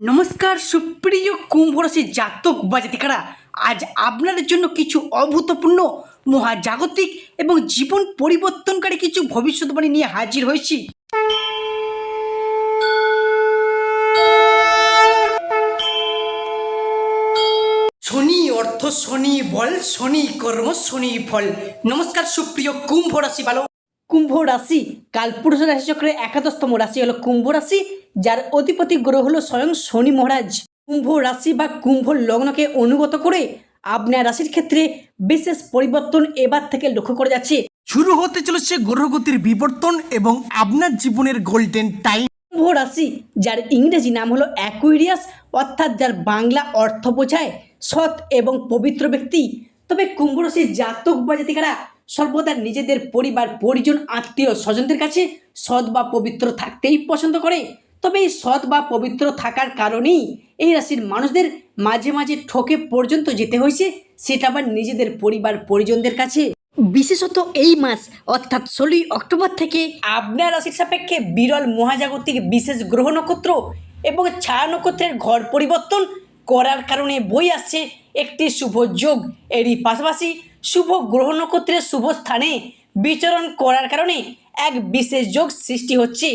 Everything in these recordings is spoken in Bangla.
নমস্কার, সুপ্রিয় কুম্ভ রাশি জাতক বা জাতিকারা আজ আপনাদের জন্য কিছু অভূতপূর্ণ, মহাজাগতিক এবং জীবন পরিবর্তনকারী কিছু ভবিষ্যৎবাণী নিয়ে হাজির হয়েছি। শনি অর্থ শনি বল, শনি কর্ম, শনি ফল। নমস্কার, সুপ্রিয় কুম্ভ রাশি ভালো কুম্ভ রাশি কালপুরুষ রাশি চক্রের একাদশতম রাশি হলো কুম্ভ রাশি যার অধিপতি গ্রহ হলো স্বয়ং শনি মহারাজ। কুম্ভ রাশি বা কুম্ভ লগ্নকে অনুগত করে আপনার রাশির ক্ষেত্রে বিশেষ পরিবর্তন এবার থেকে লক্ষ্য করা যাচ্ছে। শুরু হতে চলেছে গ্রহগতির বিবর্তন এবং আপনার জীবনের গোল্ডেন টাইম কুম্ভ রাশি যার ইংরেজি নাম হলো অ্যাকুইরিয়াস অর্থাৎ যার বাংলা অর্থ বোঝায় সৎ এবং পবিত্র ব্যক্তি। তবে কুম্ভ রাশির জাতক বা জাতিকারা সর্বদা নিজেদের পরিবার পরিজন আত্মীয় স্বজনদের কাছে সৎ বা পবিত্র থাকতেই পছন্দ করে। তবে এই সৎ বা পবিত্র থাকার কারণেই এই রাশির মানুষদের মাঝে মাঝে ঠকে পর্যন্ত যেতে হয়েছে সেটা আবার নিজেদের পরিবার পরিজনদের কাছে। বিশেষত এই মাস অর্থাৎ ষোলোই অক্টোবর থেকে আপনার রাশির সাপেক্ষে বিরল মহাজাগতিক বিশেষ গ্রহ নক্ষত্র এবং ছায়া নক্ষত্রের ঘর পরিবর্তন করার কারণে বই আসছে একটি শুভ যোগ। এরই পাশাপাশি শুভ গ্রহ নক্ষত্রের শুভ স্থানে বিচরণ করার কারণে এক বিশেষ যোগ সৃষ্টি হচ্ছে।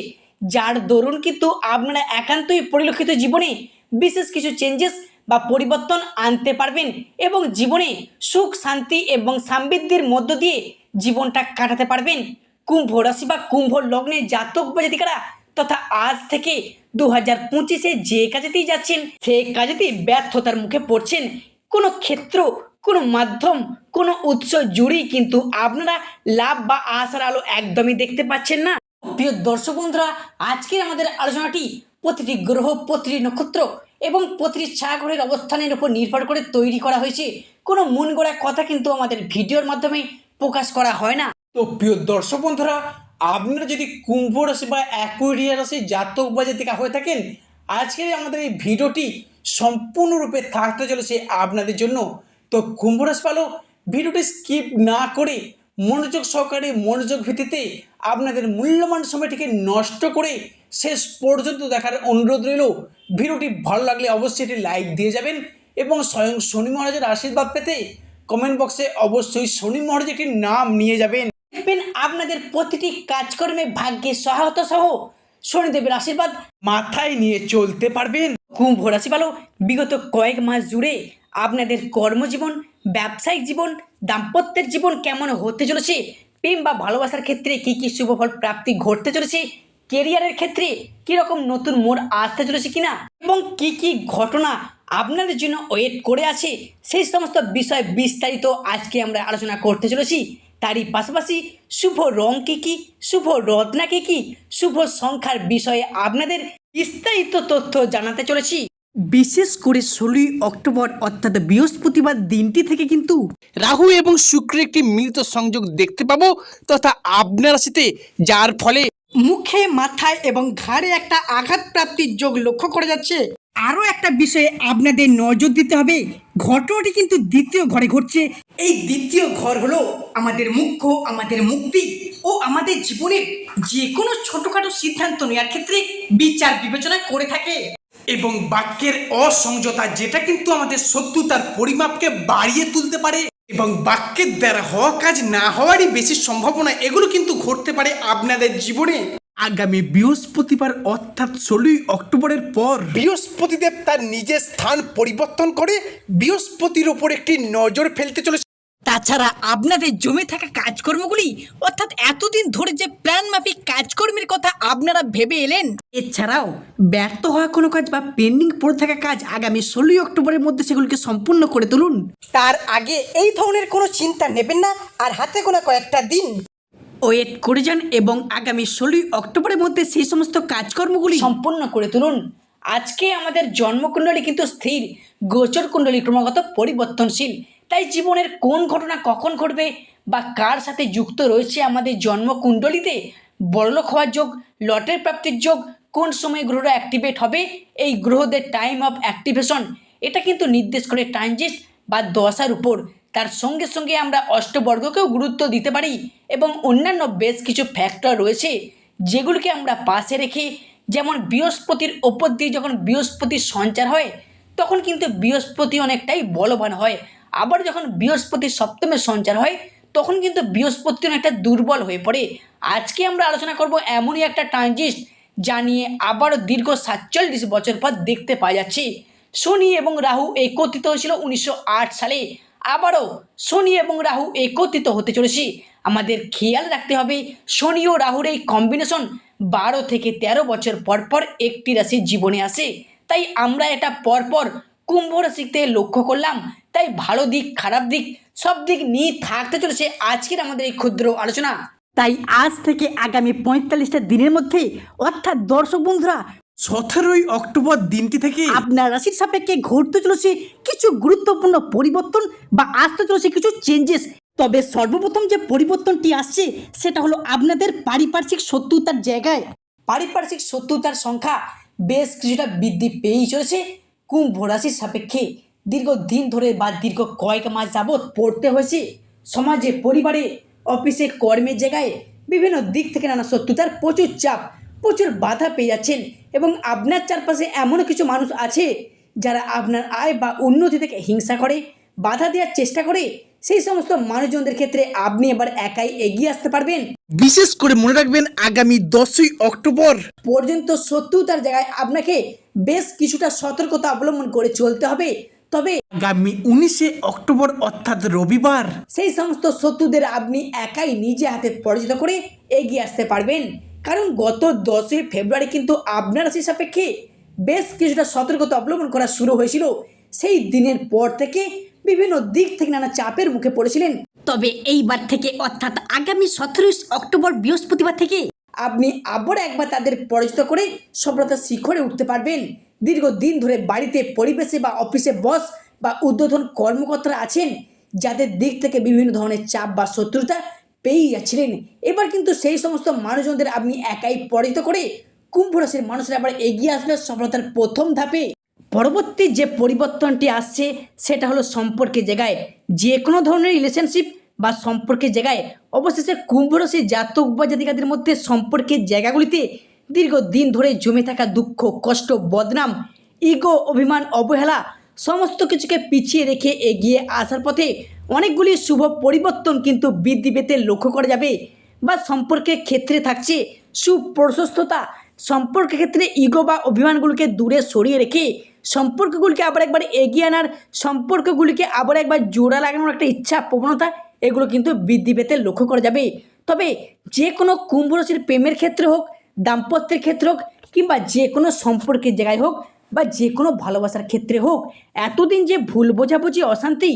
যার দরুন কিন্তু আপনারা একান্তই পরিলক্ষিত জীবনে বিশেষ কিছু চেঞ্জেস বা পরিবর্তন আনতে পারবেন এবং জীবনে সুখ, শান্তি এবং সমৃদ্ধির মধ্য দিয়ে জীবনটা কাটাতে পারবেন। কুম্ভ রাশি বা কুম্ভ লগ্নে জাতক বা জাতিকারা তথা আজ থেকে দু হাজার পঁচিশে যে কাজেতেই যাচ্ছেন, সে কাজেতেই ব্যর্থতার মুখে পড়ছেন। কোনো ক্ষেত্র, কোনো মাধ্যম, কোনো উৎস জুড়েই কিন্তু আপনারা লাভ বা আশার আলো একদমই দেখতে পাচ্ছেন না। প্রিয় দর্শক বন্ধুরা, আজকের আমাদের আলোচনাটি প্রতিটি গ্রহ, প্রতিটি নক্ষত্র এবং প্রতিটি ছায়াগ্রহের অবস্থানের উপর নির্ভর করে তৈরি করা হয়েছে। কোনো মন গড়া কথা কিন্তু আমাদের ভিডিওর মাধ্যমে প্রকাশ করা হয় না। তো প্রিয় দর্শক বন্ধুরা, আপনারা যদি কুম্ভ রাশি বা অ্যাকুইরিয়া রাশি জাতক বা জাতিকা হয়ে থাকেন, আজকের আমাদের এই ভিডিওটি সম্পূর্ণরূপে থাকতে চলেছে আপনাদের জন্য। তো কুম্ভ রাশি ভালো ভিডিওটি স্কিপ না করে মনোযোগ সহকারে মনোযোগ ভিত্তিতে আপনাদের মূল্যবান সময়টিকে নষ্ট করে শেষ পর্যন্ত দেখার অনুরোধ রইল। ভিডিওটি ভালো লাগলে অবশ্যই এটি লাইক দিয়ে যাবেন এবং স্বয়ং শনি মহারাজের আশীর্বাদ পেতে কমেন্ট বক্সে অবশ্যই শনি মহারাজ একটি নাম নিয়ে যাবেন। দেখবেন আপনাদের প্রতিটি কাজকর্মে ভাগ্যে সহায়তা সহ শনিদেবের আশীর্বাদ মাথায় নিয়ে চলতে পারবেন। কুম্ভ রাশি ভালো বিগত কয়েক মাস জুড়ে আপনাদের কর্মজীবন, ব্যবসায়িক জীবন, দাম্পত্যের জীবন কেমন হতে চলেছে? প্রেম বা ভালোবাসার ক্ষেত্রে কী কী শুভফল প্রাপ্তি ঘটতে চলেছে? কেরিয়ারের ক্ষেত্রে কীরকম নতুন মোড় আসতে চলেছে কিনা? এবং কি কি ঘটনা আপনাদের জন্য ওয়েট করে আছে? সেই সমস্ত বিষয় বিস্তারিত আজকে আমরা আলোচনা করতে চলেছি। তারই পাশাপাশি শুভ রং কী কী? শুভ রত্না কী কী? শুভ সংখ্যার বিষয়ে আপনাদের বিস্তারিত তথ্য জানাতে চলেছি। বিশেষ করে ষোলোই অক্টোবর অর্থাৎ বৃহস্পতিবার দিনটি থেকে কিন্তু রাহু এবং শুক্রের একটি মিলিত সংযোগ দেখতে পাবো তথা আপনার রাশিতে যার ফলে মুখে মাথায় এবং ঘাড়ে একটা আঘাত প্রাপ্তির যোগ লক্ষ্য করা যাচ্ছে। আরও একটা বিষয়ে আপনাদের নজর দিতে হবে ঘটনাটি কিন্তু দ্বিতীয় ঘরে ঘটছে। এই দ্বিতীয় ঘর হলো আমাদের মুখ্য আমাদের মুক্তি ও আমাদের জীবনের যে কোনো ছোটোখাটো সিদ্ধান্ত নেওয়ার ক্ষেত্রে বিচার বিবেচনা করে থাকে। এবং বাক্যের অসংযতা যেটা কিন্তু আমাদের শত্রুতার পরিমাপকে বাড়িয়ে তুলতে পারে এবং বাক্যের দ্বারা হওয়া কাজ না হওয়ারই বেশি সম্ভাবনা এগুলো কিন্তু ঘটতে পারে আপনাদের জীবনে। আগামী বৃহস্পতিবার অর্থাৎ ষোলোই অক্টোবরের পর বৃহস্পতিদেব তার নিজের স্থান পরিবর্তন করে বৃহস্পতির ওপর একটি নজর ফেলতে চলেছে। তাছাড়া আপনাদের জমে থাকা কাজকর্মগুলি অর্থাৎ এতদিন ধরে যে প্ল্যান মাফিক কাজকর্মের কথা আপনারা ভেবে এলেন এছাড়াও ব্যর্থ হওয়া কোনো কাজ বা পেন্ডিং পড়ে থাকা কাজ আগামী ষোলোই অক্টোবরের মধ্যে সেগুলিকে সম্পূর্ণ করে তুলুন। তার আগে এই ধরনের কোনো চিন্তা নেবেন না আর হাতে গোনা কয়েকটা দিন। ওয়েট করে যান এবং আগামী ষোলোই অক্টোবরের মধ্যে সেই সমস্ত কাজকর্মগুলি সম্পূর্ণ করে তুলুন। আজকে আমাদের জন্মকুণ্ডলী কিন্তু স্থির। গোচর কুণ্ডলী ক্রমাগত পরিবর্তনশীল। তাই জীবনের কোন ঘটনা কখন ঘটবে বা কার সাথে যুক্ত রয়েছে আমাদের জন্মকুণ্ডলিতে? বড়লোক হওয়ার যোগ, লটের প্রাপ্তির যোগ, কোন সময় গ্রহরা অ্যাক্টিভেট হবে? এই গ্রহদের টাইম অফ অ্যাক্টিভেশন এটা কিন্তু নির্দেশ করে ট্রানজিট বা দশার উপর। তার সঙ্গে সঙ্গে আমরা অষ্টবর্গকেও গুরুত্ব দিতে পারি এবং অন্যান্য বেশ কিছু ফ্যাক্টর রয়েছে যেগুলোকে আমরা পাশে রেখে, যেমন বৃহস্পতির ওপর দিয়ে যখন বৃহস্পতির সঞ্চার হয়, তখন কিন্তু বৃহস্পতি অনেকটাই বলবান হয়। আবার যখন বৃহস্পতির সপ্তমের সঞ্চার হয়, তখন কিন্তু বৃহস্পতি একটা দুর্বল হয়ে পড়ে। আজকে আমরা আলোচনা করব এমনই একটা ট্রানজিস্ট যা নিয়ে আবারও দীর্ঘ সাতচল্লিশ বছর পর দেখতে পাওয়া যাচ্ছে। শনি এবং রাহু একত্রিত হয়েছিল উনিশশো আট সালে। আবারও শনি এবং রাহু একত্রিত হতে চলেছে। আমাদের খেয়াল রাখতে হবে, শনি ও রাহুর এই কম্বিনেশন বারো থেকে ১৩ বছর পর পর একটি রাশি জীবনে আসে। তাই আমরা এটা পরপর কুম্ভ রাশিতে লক্ষ্য করলাম তাই ভালো দিক খারাপ দিক সব দিক নিয়ে থাকতে চলেছে আজকের আমাদের এই ক্ষুদ্র আলোচনা। তাই আজ থেকে আগামী পঁয়তাল্লিশটা দিনের মধ্যে অর্থাৎ দর্শক বন্ধুরা সতেরোই অক্টোবর দিনটি থেকে আপনার রাশির সাপেক্ষে ঘটতে চলেছে কিছু গুরুত্বপূর্ণ পরিবর্তন বা আসতে চলেছে কিছু চেঞ্জেস তবে সর্বপ্রথম যে পরিবর্তনটি আসছে সেটা হলো আপনাদের পারিপার্শ্বিক শত্রুতার জায়গায়। পারিপার্শ্বিক শত্রুতার সংখ্যা বেশ কিছুটা বৃদ্ধি পেয়েই চলেছে। কুম্ভ রাশির সাপেক্ষে দীর্ঘদিন ধরে বা দীর্ঘ কয়েক মাস যাবৎ পড়তে হয়েছে। সমাজে, পরিবারে, অফিসে কর্মের জায়গায় বিভিন্ন দিক থেকে নানা শত্রুতার প্রচুর চাপ, প্রচুর বাধা পেয়ে যাচ্ছেন এবং আপনার চারপাশে এমন কিছু মানুষ আছে যারা আপনার আয় বা উন্নতি থেকে হিংসা করে, বাধা দেওয়ার চেষ্টা করে সেই সমস্ত মানুষজনদের ক্ষেত্রে আপনি এবার একাই এগিয়ে আসতে পারবেন। বিশেষ করে মনে রাখবেন আগামী দশই অক্টোবর। পর্যন্ত শত্রুতার জায়গায় আপনাকে বেশ কিছুটা সতর্কতা অবলম্বন করে চলতে হবে। তবে আগামী উনিশে অক্টোবর অর্থাৎ রবিবার। সেই সমস্ত শত্রুদের আপনি একাই নিজে হাতে পরাজিত করে এগিয়ে আসতে পারবেন। কারণ গত দশই ফেব্রুয়ারি কিন্তু আপনার রাশি সাপেক্ষে বেশ কিছুটা সতর্কতা অবলম্বন করা শুরু হয়েছিল। সেই দিনের পর থেকে বিভিন্ন দিক থেকে নানা চাপের মুখে পড়েছিলেন। তবে এইবার থেকে অর্থাৎ আগামী সতেরোই অক্টোবর বৃহস্পতিবার থেকে আপনি আবার একবার তাদের পরাজিত করে সফলতার শিখরে উঠতে পারবেন। দীর্ঘদিন ধরে বাড়িতে পরিবেশে বা অফিসে বস বা উদ্বোধন কর্মকর্তারা আছেন যাদের দিক থেকে বিভিন্ন ধরনের চাপ বা শত্রুতা পেয়েই যাচ্ছিলেন। এবার কিন্তু সেই সমস্ত মানুষজনদের আপনি একাই পরাজিত করে কুম্ভ রাশির মানুষরা আবার এগিয়ে আসবে সফলতার প্রথম ধাপে। পরবর্তী যে পরিবর্তনটি আসছে, সেটা হলো সম্পর্কের জায়গায় যে কোনো ধরনের রিলেশনশিপ বা সম্পর্কের জায়গায় অবশেষে কুম্ভ রাশি জাতক বা জাতিকাদের মধ্যে সম্পর্কের জায়গাগুলিতে দীর্ঘদিন ধরে জমে থাকা দুঃখ, কষ্ট, বদনাম ইগো অভিমান, অবহেলা সমস্ত কিছুকে পিছিয়ে রেখে এগিয়ে আসার পথে অনেকগুলি শুভ পরিবর্তন কিন্তু বৃদ্ধি পেতে লক্ষ্য করা যাবে বা সম্পর্কের ক্ষেত্রে থাকছে সুপ্রশস্ততা। সম্পর্কের ক্ষেত্রে ইগো বা অভিমানগুলোকে দূরে সরিয়ে রেখে সম্পর্কগুলিকে আবার একবার এগিয়ে আনার, সম্পর্কগুলিকে আবার একবার জোড়া লাগানোর একটা ইচ্ছা, প্রবণতা, এগুলো কিন্তু বৃদ্ধি পেতে লক্ষ্য করা যাবে। তবে যে কোনো কুম্ভ রাশির প্রেমের ক্ষেত্রে হোক, দাম্পত্যের ক্ষেত্রে হোক, কিংবা যে কোনো সম্পর্কের জায়গায় হোক, বা যে কোনো ভালোবাসার ক্ষেত্রে হোক, এতদিন যে ভুল বোঝাবুঝি, অশান্তি,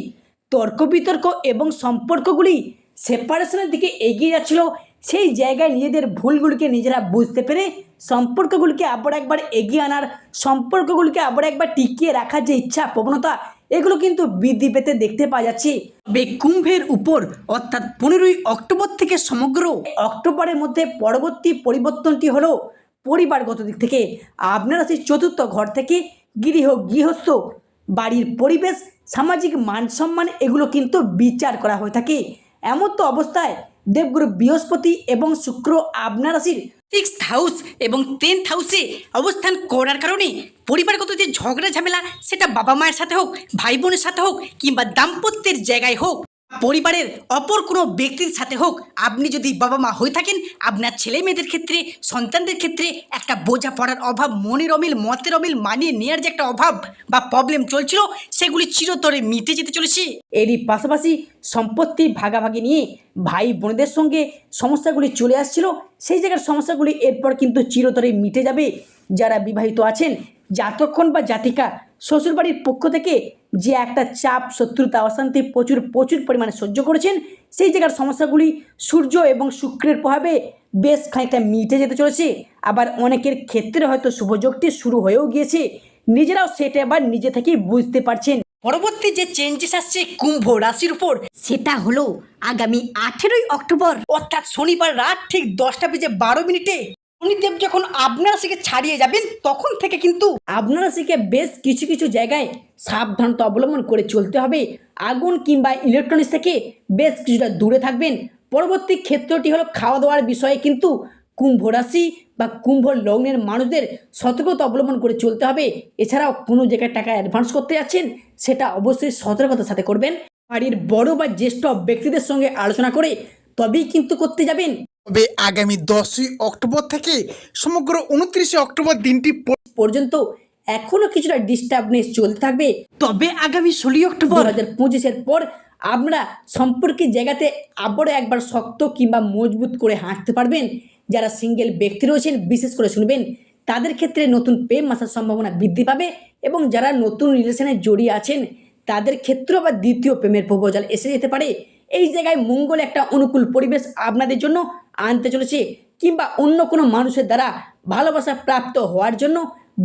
তর্ক বিতর্ক এবং সম্পর্কগুলি সেপারেশনের দিকে এগিয়ে যাচ্ছিল, সেই জায়গায় নিজেদের ভুলগুলিকে নিজেরা বুঝতে পেরে সম্পর্কগুলিকে আবার একবার এগিয়ে আনার সম্পর্কগুলিকে আবার একবার টিকিয়ে রাখার যে ইচ্ছা প্রবণতা এগুলো কিন্তু বৃদ্ধি পেতে দেখতে পাওয়া যাচ্ছে। তবে কুম্ভের উপর অর্থাৎ পনেরোই অক্টোবর থেকে সমগ্র অক্টোবরের মধ্যে পরবর্তী পরিবর্তনটি হলো পরিবারগত দিক থেকে। আপনারা সেই চতুর্থ ঘর থেকে গৃহ গৃহস্থ বাড়ির পরিবেশ সামাজিক মান সম্মান এগুলো কিন্তু বিচার করা হয়ে থাকে। এমন তো অবস্থায় দেবগুরু বৃহস্পতি এবং শুক্র আপনার রাশির সিক্স হাউস এবং টেন্থ হাউসে অবস্থান করার কারণে পরিবারগত যে ঝগড়া ঝামেলা, সেটা বাবা মায়ের সাথে হোক ভাই বোনের সাথে হোক কিংবা দাম্পত্যের জায়গায় হোক পরিবারের অপর কোনো ব্যক্তির সাথে হোক, আপনি যদি বাবা মা হয়ে থাকেন, আপনার ছেলে মেয়েদের ক্ষেত্রে, সন্তানদের ক্ষেত্রে একটা বোঝা পড়ার অভাব, মনের অমিল, মতের অমিল মানিয়ে নেওয়ার যে একটা অভাব বা প্রবলেম চলছিল, সেগুলি চিরতরে মিটে যেতে চলেছে। এরই পাশাপাশি সম্পত্তি ভাগাভাগি নিয়ে ভাই বোনদের সঙ্গে সমস্যাগুলি চলে আসছিল, সেই জায়গার সমস্যাগুলি এরপর কিন্তু চিরতরে মিটে যাবে। যারা বিবাহিত আছেন জাতক্ষণ বা জাতিকা শ্বশুরবাড়ির পক্ষ থেকে যে একটা চাপ, শত্রুতা, অশান্তি প্রচুর প্রচুর পরিমাণে সহ্য করেছেন, সেই জায়গার সমস্যাগুলি সূর্য এবং শুক্রের প্রভাবে বেশ খানিকটা মিটে যেতে চলেছে। আবার অনেকের ক্ষেত্রে হয়তো শুভযোগটি শুরু হয়েও গিয়েছে। নিজেরাও সেটা আবার নিজে থেকেই বুঝতে পারছেন। পরবর্তী যে চেঞ্জেস আসছে কুম্ভ রাশির উপর, সেটা হলো আগামী আঠেরোই অক্টোবর, অর্থাৎ শনিবার রাত ঠিক দশটা বেজে বারো মিনিটে শনিদেব যখন আপনার রাশিকে ছাড়িয়ে যাবেন, তখন থেকে কিন্তু আপনার রাশিকে বেশ কিছু কিছু জায়গায় সাবধানতা অবলম্বন করে চলতে হবে। আগুন কিংবা ইলেকট্রনিক্স থেকে বেশ কিছুটা দূরে থাকবেন। পরবর্তী ক্ষেত্রটি হলো খাওয়া দাওয়ার বিষয়ে কিন্তু কুম্ভ রাশি বা কুম্ভ লগ্নের মানুষদের সতর্কতা অবলম্বন করে চলতে হবে। এছাড়াও কোনো জায়গায় টাকা অ্যাডভান্স করতে যাচ্ছেন, সেটা অবশ্যই সতর্কতার সাথে করবেন। বাড়ির বড় বা জ্যেষ্ঠ ব্যক্তিদের সঙ্গে আলোচনা করে তবেই কিন্তু করতে যাবেন। তবে আগামী দশই অক্টোবর থেকে সমগ্র উনত্রিশে অক্টোবর দিনটি পর্যন্ত এখনও কিছুটা ডিস্টার্বনেস চলতে থাকবে। তবে আগামী ষোলোই অক্টোবর দু হাজার পঁচিশের পর আমরা সম্পর্কের জায়গাতে আবারও একবার শক্ত কিংবা মজবুত করে হাঁটতে পারবেন। যারা সিঙ্গেল ব্যক্তি রয়েছেন বিশেষ করে শুনবেন তাদের ক্ষেত্রে নতুন প্রেম আসার সম্ভাবনা বৃদ্ধি পাবে এবং যারা নতুন রিলেশনে জড়িয়ে আছেন তাদের ক্ষেত্রেও আবার দ্বিতীয় প্রেমের প্রপোজাল এসে যেতে পারে। এই জায়গায় মঙ্গল একটা অনুকূল পরিবেশ আপনাদের জন্য আনতে চলেছে কিংবা অন্য কোনো মানুষের দ্বারা ভালোবাসা প্রাপ্ত হওয়ার জন্য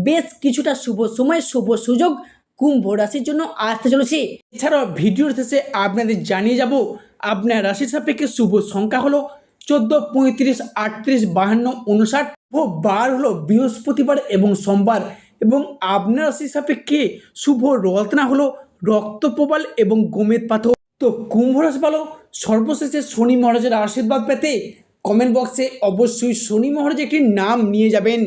বেশ কিছুটা শুভ সময়, শুভ সুযোগ কুম্ভ রাশির জন্য আসতে চলেছে। এছাড়াও ভিডিওর শেষে আপনাদের জানিয়ে যাব, আপনার রাশির সাপেক্ষে শুভ সংখ্যা হলো চোদ্দ, পঁয়ত্রিশ, আটত্রিশ, বাহান্ন উনষাট ও বার হলো বৃহস্পতিবার এবং সোমবার এবং আপনার রাশির সাপেক্ষে শুভ রত্না হলো রক্তপ্রবাল এবং গোমেদ পাথর। তো কুম্ভ রাশি ভালো সর্বশেষে শনি মহারাজের আশীর্বাদ পেতে কমেন্ট বক্সে অবশ্যই শনি মহারাজ একটি নাম নিয়ে যাবেন।